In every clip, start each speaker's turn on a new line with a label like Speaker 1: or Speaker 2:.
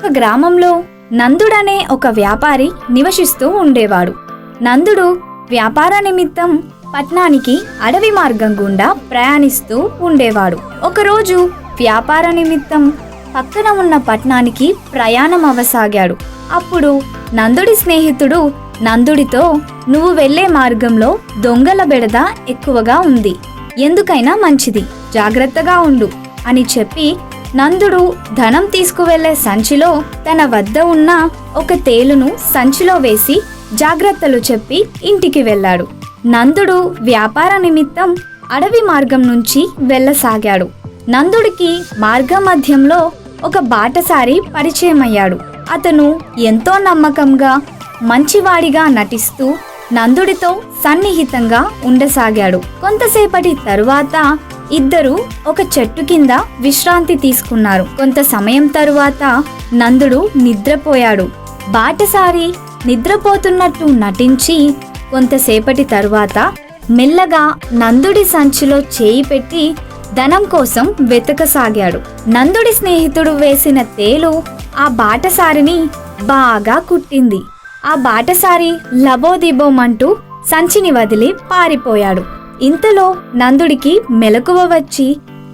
Speaker 1: ఒక గ్రామంలో నందుడనే ఒక వ్యాపారి నివసిస్తూ ఉండేవాడు. నందుడు వ్యాపార నిమిత్తం పట్నానికి అడవి మార్గం గుండా ప్రయాణిస్తూ ఉండేవాడు. ఒకరోజు వ్యాపార నిమిత్తం పక్కన ఉన్న పట్నానికి ప్రయాణం అవసాగాడు. అప్పుడు నందుడి స్నేహితుడు నందుడితో నువ్వు వెళ్ళే మార్గంలో దొంగల బెడద ఎక్కువగా ఉంది. ఎందుకైనా మంచిది. జాగ్రత్తగా ఉండు అని చెప్పి నందుడు ధనం తీసుకువెళ్ళే సంచిలో తన వద్ద ఉన్న ఒక తేలును సంచిలో వేసి జాగ్రత్తలు చెప్పి ఇంటికి వెళ్ళాడు. నందుడు వ్యాపార నిమిత్తం అడవి మార్గం నుంచి వెళ్ళసాగాడు. నందుడికి మార్గ మధ్యంలో ఒక బాటసారి పరిచయమయ్యాడు. అతను ఎంతో నమ్మకంగా మంచివాడిగా నటిస్తూ నందుడితో సన్నిహితంగా ఉండసాగాడు. కొంతసేపటి తరువాత ఇద్దరు ఒక చెట్టు కింద విశ్రాంతి తీసుకున్నారు. కొంత సమయం తరువాత నందుడు నిద్రపోయాడు. బాటసారి నిద్రపోతున్నట్టు నటించి కొంతసేపటి తరువాత మెల్లగా నందుడి సంచిలో చేయి పెట్టి ధనం కోసం వెతకసాగాడు. నందుడి స్నేహితుడు వేసిన తేలు ఆ బాటసారిని బాగా కుట్టింది. ఆ బాటసారి లబోదిబోమంటూ సంచిని వదిలి పారిపోయాడు. ఇంతలో నందుడికి మెలకువ వచ్చి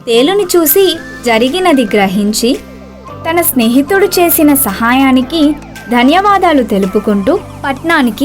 Speaker 1: తేలుని చూసి జరిగినది గ్రహించి తన స్నేహితుడు చేసిన సహాయానికి ధన్యవాదాలు తెలుపుకుంటూ పట్నానికి